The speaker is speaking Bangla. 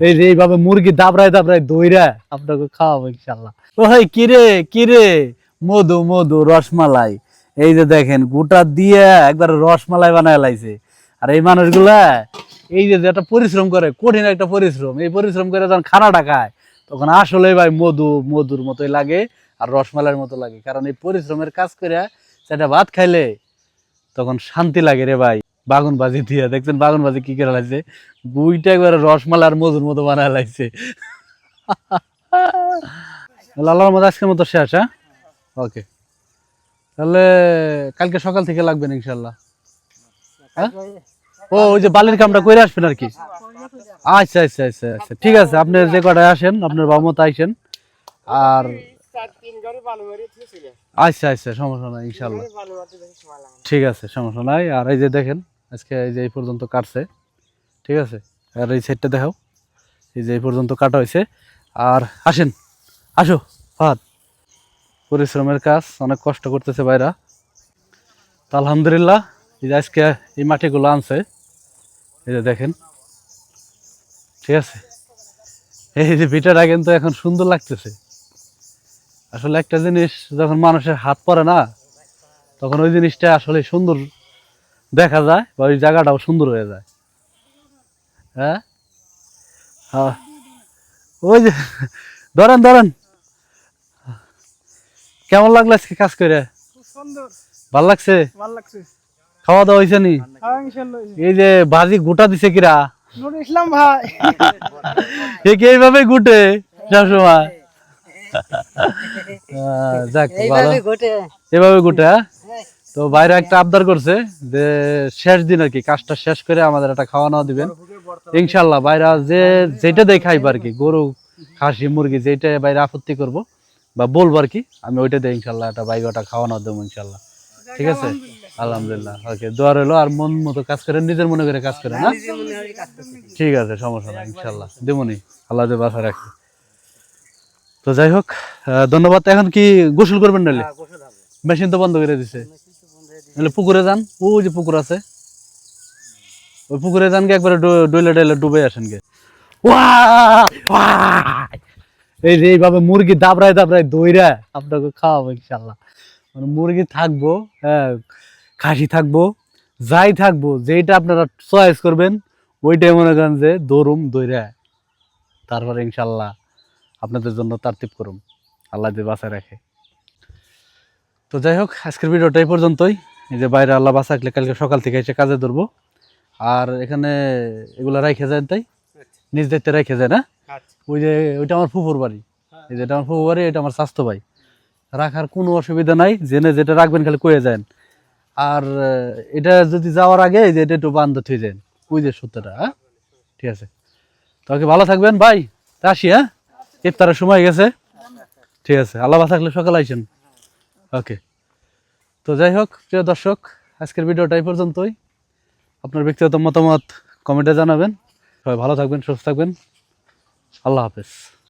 এই যে এইভাবে মুরগি দাবড়ায় দাবড়ায় দইরা আপনাকে খাওয়াবো ইনশাল্লাহ ওই কিরে কিরে মধু মধু, রসমালাই। এই যে দেখেন, গোটা দিয়ে একবার রসমালাই বানায় লাইছে। আর এই মানুষগুলা, এই যে একটা পরিশ্রম করে, কঠিন একটা পরিশ্রম। এই পরিশ্রম করে যখন খানাটা খায়, তখন আসলে ভাই মধু, মধুর মতোই লাগে আর রসমালাইয়ের মতো লাগে। কারণ এই পরিশ্রমের কাজ করে সেটা ভাত খাইলে তখন শান্তি লাগে রে ভাই। বাগুন বাজি দিয়ে, দেখছেন বাগুন বাজি কি করে লাগছে গুইটা একবারে রসমালাই আর মধুর মতো বানায় লাগছে আল্লাহর মতো আজকের মতো শেষ হ্যাঁ? ওকে তাহলে কালকে সকাল থেকে লাগবেন ইনশাল্লাহ হ্যাঁ? ও, ওই যে বালির কামটা করে আসবেন আর কি? আচ্ছা আচ্ছা আচ্ছা আচ্ছা। ঠিক আছে, আপনি যে কটায় আসেন, আপনার বামত আইসেন। আর আচ্ছা আচ্ছা সমস্যা নাই ইনশাল্লাহ ঠিক আছে, সমস্যা নাই। আর এই যে দেখেন আজকে এই যে এই পর্যন্ত কাটছে, ঠিক আছে? আর এই সাইডটা দেখাও। এই যে এই পর্যন্ত কাটা হয়েছে। আর আসেন, আসো ফাদ পরিশ্রমের কাজ, অনেক কষ্ট করতেছে বাইরা তো আলহামদুলিল্লাহ, এই যে আজকে এই মাটিগুলো আনছে, এই যে দেখেন, ঠিক আছে? এই যে ভিটাটা কিন্তু এখন সুন্দর লাগতেছে। আসলে একটা জিনিস যখন মানুষের হাত পড়ে না, তখন ওই জিনিসটা আসলে সুন্দর দেখা যায় বা ওই জায়গাটাও সুন্দর হয়ে যায়। হ্যাঁ? হ্যাঁ। ওই যে ধরেন ধরেন। কেমন লাগল আজকে কাজ করে? ভালো লাগছে? খাওয়া দাওয়া হয়েছে নি? হ্যাঁ এই যে ভাজি গোটা দিছে কিরা? ইসলাম ভাই। এ এইভাবে গুটে সবসময়? যাক ভালো। এভাবে গুটে হ্যাঁ? তো বাইরে একটা আবদার করছে যে শেষ দিন আর কি কাজটা শেষ করে আমাদের একটা খাওয়া দাওয়া দিবেন। ইনশাল্লাহ বাইরে যে যেটা দিয়ে খাইবো আর কি গরু খাসি মুরগি যেটা বাইরে আপত্তি করব বা বলব আর কি আমি ওইটা দিয়ে ইনশাল্লাহ একটা বাইকটা খাওয়ানো দেবো ইনশাল্লাহ ঠিক আছে? আলহামদুলিল্লাহ। ওকে দোয়া রইল আর মন মতো কাজ করেন নিজের মনে করে কাজ করেন না? ঠিক আছে সমস্যা নাই ইনশাল্লাহ দেবনি আল্লাহ বাসা রাখি। তো যাই হোক ধন্যবাদ। এখন কি গোসল করবেন নাহলে? মেশিন তো বন্ধ করে দিছে। নাহলে পুকুরে যান। ওই যে পুকুর আছে। ওই পুকুরে যান গে, একবারে ডইলে ডইলে ডুবে আসেন গে। এই যে এইভাবে মুরগি দাবড়ায় দাবড়ায় দইরা আপনাকে খাওয়াবো ইনশাল্লাহ মানে মুরগি থাকব হ্যাঁ খাসি থাকব, যাই থাকব, যেইটা আপনারা চয়েস করবেন, ওইটাই মনে করেন যে দৌড়ুম দইরা। তারপরে ইনশাল্লাহ আপনাদের জন্য তারতিব করুম। আল্লাহ দিয়ে বাঁচায় রাখে। তো যাই হোক, আজকের ভিডিওটা এই পর্যন্তই। এই যে বাইরে আল্লাহ রাখলে কালকে সকাল থেকে এসে কাজে ধরবো। আর এখানে এগুলো রেখে যায় তাই? নিজ দায়িত্বে রেখে যায় না? ওই যে ওইটা আমার ফুফুর বাড়ি। এই যেটা আমার ফুফুর বাড়ি এটা আমার স্বাস্থ্য ভাই রাখার কোনো অসুবিধা নাই জেনে যেটা রাখবেন খালি কয়ে যান। আর এটা যদি যাওয়ার আগে যে এটা একটু বান্ধ হয়ে যান। ওই যে সত্যটা হ্যাঁ? ঠিক আছে। তো ওকে ভালো থাকবেন? ভাই আসি হ্যাঁ? ইফতারের সময় গেছে। ঠিক আছে। আল্লাহ থাকলে সকালে আইসেন। ওকে। তো যাই হোক, প্রিয় দর্শক, আজকের ভিডিওটা এই পর্যন্তই। আপনার ব্যক্তিগত মতামত কমেন্টে জানাবেন। সবাই ভালো থাকবেন, সুস্থ থাকবেন। আল্লাহ হাফেজ।